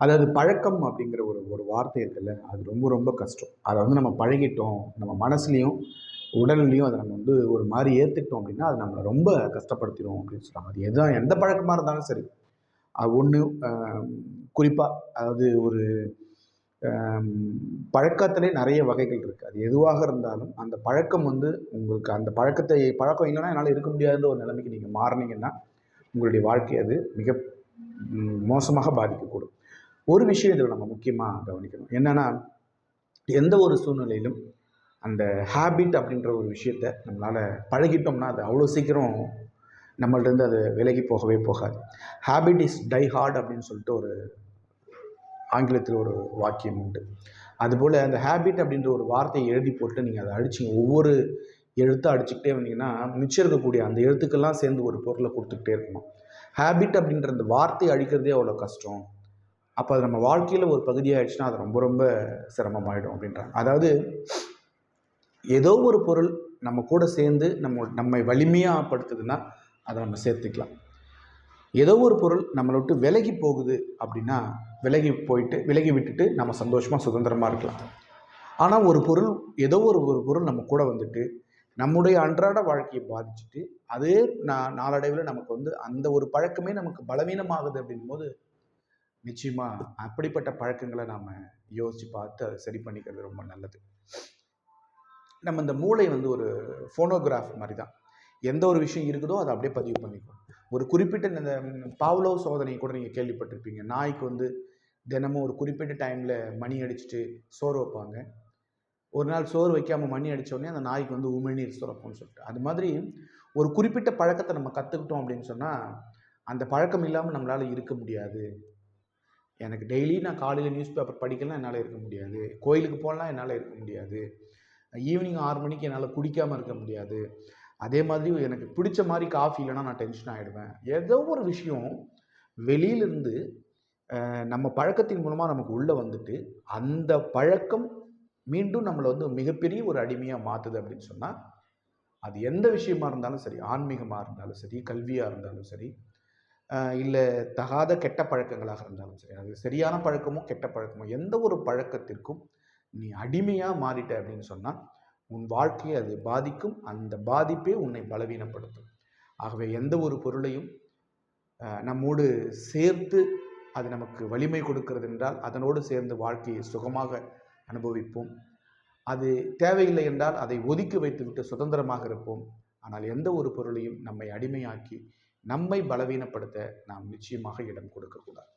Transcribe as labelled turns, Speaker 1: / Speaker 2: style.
Speaker 1: அதாவது பழக்கம் அப்படிங்கிற ஒரு ஒரு வார்த்தை இருக்குல்ல அது ரொம்ப ரொம்ப கஷ்டம். அதை வந்து நம்ம பழகிட்டோம் நம்ம மனசுலையும் உடல்லையும் அதை நம்ம வந்து ஒரு மாதிரி ஏற்றுக்கிட்டோம் அப்படின்னா அது நம்மளை ரொம்ப கஷ்டப்படுத்திடும் அப்படின்னு சொல்கிறாங்க அது எதான் எந்த பழக்கமாக இருந்தாலும் சரி. அது ஒன்று குறிப்பாக அதாவது ஒரு பழக்கத்திலே நிறைய வகைகள் இருக்குது அது எதுவாக இருந்தாலும் அந்த பழக்கம் வந்து உங்களுக்கு அந்த பழக்கத்தை பழக்கம் இல்லைன்னா என்னால் இருக்க முடியாதுன்ற ஒரு நிலைமைக்கு நீங்கள் மாறினீங்கன்னா உங்களுடைய வாழ்க்கை அது மிக மோசமாக பாதிக்கக்கூடும். ஒரு விஷயம் இதில் நம்ம முக்கியமாக கவனிக்கணும். என்னென்னா எந்த ஒரு சூழ்நிலையிலும் அந்த ஹேபிட் அப்படின்ற ஒரு விஷயத்த நம்மளால் பழகிட்டோம்னா அது அவ்வளோ சீக்கிரம் நம்மள்டேருந்து அது விலகி போகவே போகாது. ஹேபிட் இஸ் டை ஹார்ட் அப்படின்னு சொல்லிட்டு ஒரு ஆங்கிலத்தில் ஒரு வாக்கியம் உண்டு. அதுபோல் அந்த ஹேபிட் அப்படின்ற ஒரு வார்த்தையை எழுதி போட்டு நீங்கள் அதை அடிச்சிங்க ஒவ்வொரு எழுத்து அடிச்சுக்கிட்டே வந்தீங்கன்னா மிச்சம் இருக்கக்கூடிய அந்த எழுத்துக்கெல்லாம் சேர்ந்து ஒரு பொருளை கொடுத்துக்கிட்டே இருக்கணும். ஹேபிட் அப்படின்ற அந்த வார்த்தையை அழிக்கிறதே அவ்வளோ கஷ்டம். அப்போ அது நம்ம வாழ்க்கையில் ஒரு பகுதியாகிடுச்சுன்னா அது ரொம்ப ரொம்ப சிரமமாயிடும் அப்படின்றாங்க. அதாவது ஏதோ ஒரு பொருள் நம்ம கூட சேர்ந்து நம்ம நம்மை வலிமையாக படுத்துதுன்னா அதை நம்ம சேர்த்துக்கலாம். ஏதோ ஒரு பொருள் நம்மளை விட்டு விலகி போகுது அப்படின்னா விலகி போயிட்டு விலகி விட்டுட்டு நம்ம சந்தோஷமாக சுதந்திரமாக இருக்கலாம். ஆனால் ஒரு பொருள் ஏதோ ஒரு ஒரு பொருள் நம்ம கூட வந்துட்டு நம்முடைய அன்றாட வாழ்க்கையை பாதிச்சுட்டு அதே நா நாளடைவில் நமக்கு வந்து அந்த ஒரு பழக்கமே நமக்கு பலவீனமாகுது அப்படிங்கும்போது நிச்சயமாக அப்படிப்பட்ட பழக்கங்களை நாம் யோசித்து பார்த்து அதை சரி பண்ணிக்கிறது ரொம்ப நல்லது. நம்ம இந்த மூளை வந்து ஒரு ஃபோனோகிராஃப் மாதிரி தான் எந்த ஒரு விஷயம் இருக்குதோ அதை அப்படியே பதிவு பண்ணிக்கும். ஒரு குறிப்பிட்ட இந்த பாவ்லோ சோதனை கூட நீங்கள் கேள்விப்பட்டிருப்பீங்க. நாய்க்கு வந்து தினமும் ஒரு குறிப்பிட்ட டைமில் மணி அடிச்சுட்டு சோறு வைப்பாங்க. ஒரு நாள் சோறு வைக்காமல் மணி அடித்தோடனே அந்த நாய்க்கு வந்து உமிழ்நீர் சுரக்கும்னு சொல்லிட்டு. அது மாதிரி ஒரு குறிப்பிட்ட பழக்கத்தை நம்ம கற்றுக்கிட்டோம் அப்படின்னு சொன்னால் அந்த பழக்கம் இல்லாமல் நம்மளால் இருக்க முடியாது. எனக்கு டெய்லி நான் காலையில் நியூஸ் பேப்பர் படிக்கலாம் என்னால் இருக்க முடியாது. கோயிலுக்கு போகலாம் என்னால் இருக்க முடியாது. ஈவினிங் ஆறு மணிக்கு என்னால் குடிக்காமல் இருக்க முடியாது. அதே மாதிரி எனக்கு பிடிச்ச மாதிரி காஃபி இல்லைன்னா நான் டென்ஷன் ஆகிடுவேன் ஏதோ ஒரு விஷயம் வெளியிலிருந்து நம்ம பழக்கத்தின் மூலமாக நமக்கு உள்ளே வந்துட்டு அந்த பழக்கம் மீண்டும் நம்மளை வந்து மிகப்பெரிய ஒரு அடிமையாக மாற்றுது அப்படின்னு சொன்னால் அது எந்த விஷயமா இருந்தாலும் சரி ஆன்மீகமாக இருந்தாலும் சரி கல்வியாக இருந்தாலும் சரி இல்லை தகாத கெட்ட பழக்கங்களாக இருந்தாலும் சரி அது சரியான பழக்கமோ கெட்ட பழக்கமோ எந்த ஒரு பழக்கத்திற்கும் நீ அடிமையாக மாறிட்ட அப்படின்னு சொன்னால் உன் வாழ்க்கையை அது பாதிக்கும் அந்த பாதிப்பே உன்னை பலவீனப்படுத்தும். ஆகவே எந்த ஒரு பொருளையும் நம்மோடு சேர்த்து அது நமக்கு வலிமை கொடுக்கிறது என்றால் அதனோடு சேர்ந்து வாழ்க்கையை சுகமாக அனுபவிப்போம். அது தேவையில்லை என்றால் அதை ஒதுக்கி வைத்துவிட்டு சுதந்திரமாக இருப்போம். ஆனால் எந்த ஒரு பொருளையும் நம்மை அடிமையாக்கி நம்மை பலவீனப்படுத்த நாம் நிச்சயமாக இடம் கொடுக்கக்கூடாது.